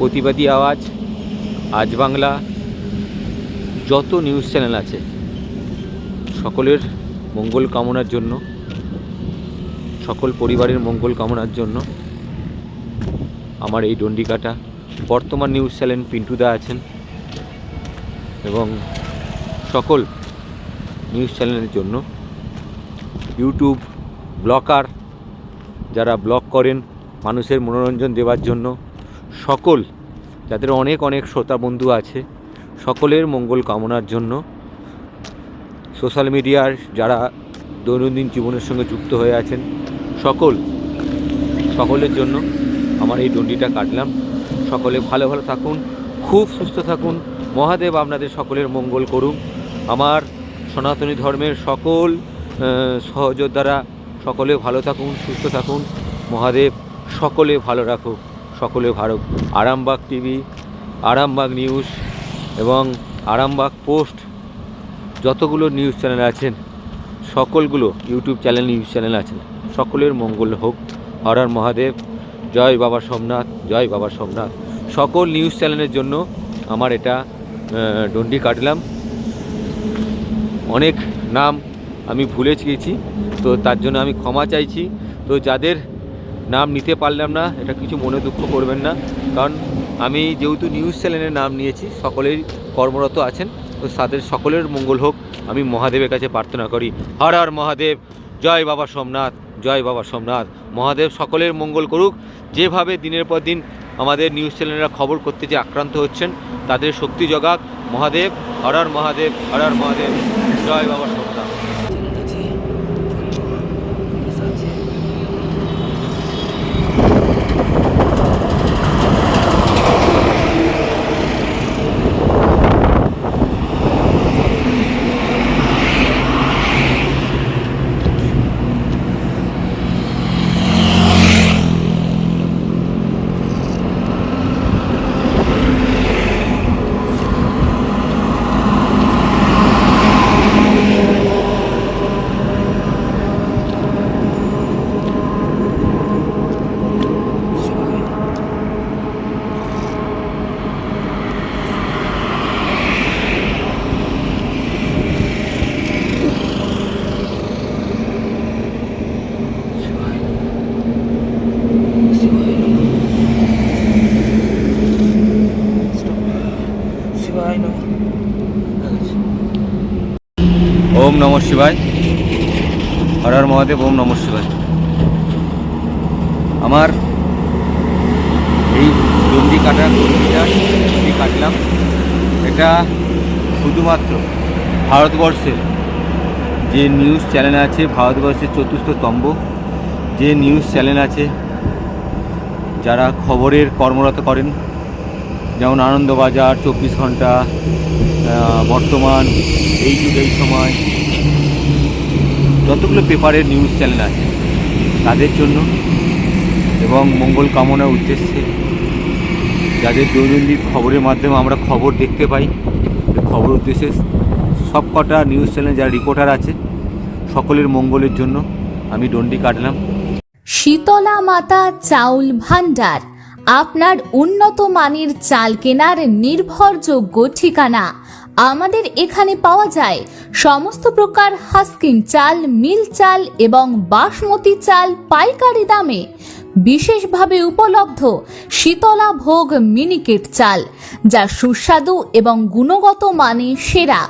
প্রতিবাদী আওয়াজ, আজ বাংলা, যত নিউজ চ্যানেল আছে, সকলের মঙ্গল কামনার জন্য, সকল পরিবারের মঙ্গল কামনার জন্য, আমার এই ডন্ডিকাটা, বর্তমান নিউজ চ্যানেল পিন্টুদা আছেন, এবং সকল নিউজ চ্যানেলের জন্য, ইউটিউব, ব্লকার, যারা ব্লগ করেন, মানুষের মনোরঞ্জন দেওয়ার জন্য সকল, যাদের অনেক অনেক শ্রোতা বন্ধু আছে, সকলের মঙ্গল কামনার জন্য সোশ্যাল মিডিয়ার যারা দৈনন্দিন জীবনের সঙ্গে যুক্ত হয়ে আছেন, সকল, সকলের জন্য আমার এই দণ্ডিটা কাটলাম। সকলে ভালো ভালো থাকুন, খুব সুস্থ থাকুন। মহাদেব আপনাদের সকলের মঙ্গল করুন আমার সনাতনী ধর্মের সকল সহযোদ্ধারা সকলে ভালো থাকুন, সুস্থ থাকুন। মহাদেব সকলে ভালো রাখুক। সকলে ভারত। আরামবাগ টিভি, আরামবাগ নিউজ এবং আরামবাগ পোস্ট যতগুলো নিউজ চ্যানেল আছেন, সকলগুলো ইউটিউব চ্যানেল, নিউজ চ্যানেল আছেন। সকলের মঙ্গল হোক। হর হর মহাদেব। জয় বাবা সোমনাথ, জয় বাবা সোমনাথ। সকল নিউজ চ্যানেলের জন্য আমার এটা ডন্ডি কাটলাম। অনেক নাম আমি ভুলে গেছি তো তার জন্য আমি ক্ষমা চাইছি। তো যাদের নাম নিতে পারলাম না, এটা কিছু মনে দুঃখ করবেন না। কারণ আমি যেহেতু নিউজ চ্যানেলের নাম নিয়েছি, সকলেই কর্মরত আছেন, তো তাদের সকলের মঙ্গল হোক, আমি মহাদেবের কাছে প্রার্থনা করি। হর হর মহাদেব, জয় বাবা সোমনাথ, জয় বাবা সোমনাথ। মহাদেব সকলের মঙ্গল করুক, যেভাবে দিনের পর দিন আমাদের নিউজ চ্যানেলরা খবর করতে যে আক্রান্ত হচ্ছেন, তাদের শক্তি জগাক। মহাদেব, হর হর মহাদেব, হর হর মহাদেব, জয় বাবা সোমনাথ। ওম নম শিবায়। হর হর মহাদেব, ওম নম শিবায়। আমার এই দন্ডি কাটা দন্ডিটা দন্ডি কাটলাম। এটা শুধুমাত্র ভারতবর্ষের যে নিউজ চ্যানেল আছে, ভারতবর্ষের চতুর্থ স্তম্ভ। যে নিউজ চ্যানেল আছে, যারা খবরের কর্মরত করেন, যেমন আনন্দবাজার, চব্বিশ ঘণ্টা বর্তমান, এই যুগ, এই সময় যতগুলো পেপারের নিউজ চ্যানেল আছে, তাদের জন্য এবং মঙ্গল কামনার উদ্দেশ্যে যাদের দৈনন্দিন খবরের মাধ্যমে আমরা খবর দেখতে পাই খবর উদ্দেশ্যে সব কটা নিউজ চ্যানেল যারা রিপোর্টার আছে, সকলের মঙ্গলের জন্য আমি ডন্ডি কাটলাম। শীতলা মাতা চাউল ভান্ডার আপনার উন্নত মানের চাল কেনার নির্ভরযোগ্য ঠিকানা। আমাদের এখানে পাওয়া যায় সমস্ত প্রকার হাস্কিং চাল, মিল চাল এবং বাসমতি চাল পাইকারি দামে। বিশেষভাবে উপলব্ধ শীতলা ভোগ মিনিকেট চাল, যা সুস্বাদু এবং গুণগত মানে সেরা।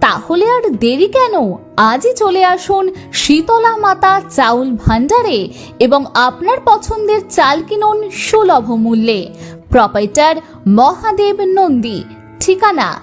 তাহলে আর দেরি কেন? আজই চলে আসুন শীতলা মাতা চাউল ভাণ্ডারে এবং আপনার পছন্দের চাল কিনুন সুলভ মূল্যে। প্রপাইটার মহাদেব নন্দী, ঠিকানা